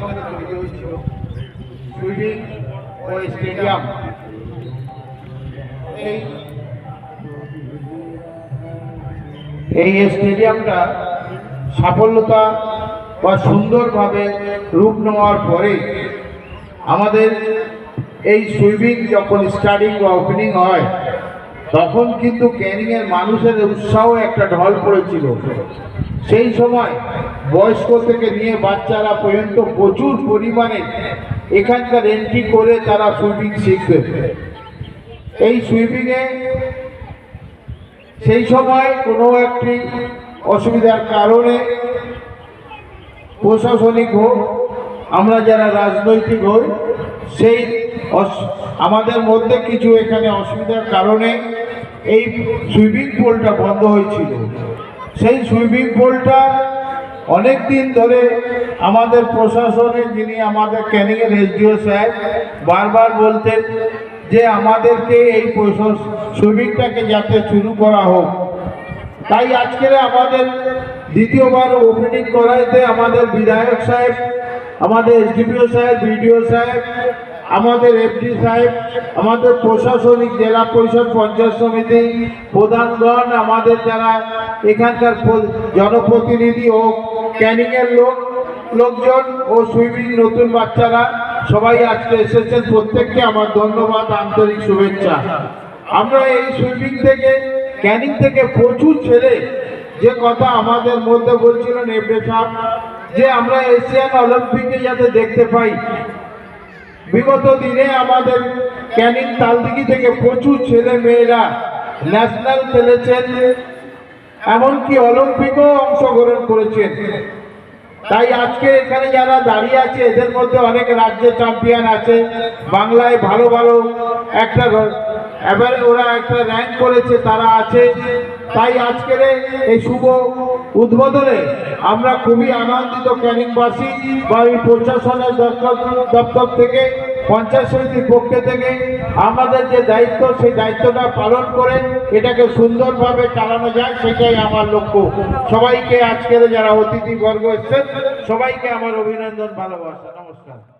তৈরি হয়েছিল ও স্টেডিয়াম এই এই স্টেডিয়ামটা সাফল্যতা বা সুন্দরভাবে রূপ নেওয়ার পরে আমাদের এই সুইমিং যখন স্টার্টিং বা ওপেনিং হয় তখন কিন্তু ক্যানিংয়ের মানুষের উৎসাহ একটা ঢল পড়েছিল। সেই সময় বয়স্ক থেকে নিয়ে বাচ্চারা পর্যন্ত প্রচুর পরিমাণে এখানকার এন্ট্রি করে তারা সুইমিং শিখবে। এই সুইমিংয়ে সেই সময় কোনো একটি অসুবিধার কারণে প্রশাসনিক হোক, আমরা যারা রাজনৈতিক হই সেই আমাদের মধ্যে কিছু এখানে অসুবিধার কারণে এই সুইমিং পুলটা বন্ধ হয়েছিল। সেই সুইমিং পুলটা অনেক দিন ধরে আমাদের প্রশাসনে যিনি আমাদের ক্যানিংয়ের এসডিও সাহেব বারবার বলতেন যে আমাদেরকে এই সুইমিংটাকে যাতে শুরু করা হোক। তাই আজকের আমাদের দ্বিতীয়বার ওপেনিং করাইতে আমাদের বিধায়ক সাহেব, আমাদের এসডিপিও সাহেব, বিডিও সাহেব আমাদের এফডি সাহেব, আমাদের প্রশাসনিক জেলা পরিষদ পঞ্চায়েত সমিতি প্রধানগণ আমাদের যারা এখানকার জনপ্রতিনিধি ও ক্যানিংয়ের লোক, লোকজন ও সুইমিং নতুন বাচ্চারা সবাই আজকে এসেছেন। প্রত্যেককে আমার ধন্যবাদ, আন্তরিক শুভেচ্ছা। আমরা এই সুইমিং থেকে, ক্যানিং থেকে প্রচুর ছেলে, যে কথা আমাদের মধ্যে বলছিলেন সাহেব, যে আমরা এশিয়ান অলিম্পিকে যাতে দেখতে পাই বিগত দিনে আমাদের ক্যানিং তালদিঘি থেকে প্রচুর ছেলে মেয়েরা ন্যাশনাল খেলেছেন, এমনকি অলিম্পিকও অংশগ্রহণ করেছেন। তাই আজকে এখানে যারা দাঁড়িয়ে আছে, এদের মধ্যে অনেক রাজ্য চ্যাম্পিয়ন আছে। বাংলায় ভালো ভালো একটা এবার ওরা একটা র্যাঙ্ক করেছে, তারা আছে। তাই আজকের এই শুভ উদ্বোধনে আমরা খুবই আনন্দিত ক্যানিংবাসী বা এই প্রশাসনের দপ্তর দপ্তর থেকে পঞ্চায়েত সমিতির পক্ষ থেকে আমাদের যে দায়িত্ব, সেই দায়িত্বটা পালন করে এটাকে সুন্দরভাবে চালানো যায়, সেটাই আমার লক্ষ্য। সবাইকে আজকের যারা অতিথি বর্গ এসছেন, সবাইকে আমার অভিনন্দন, ভালোবাসা। নমস্কার।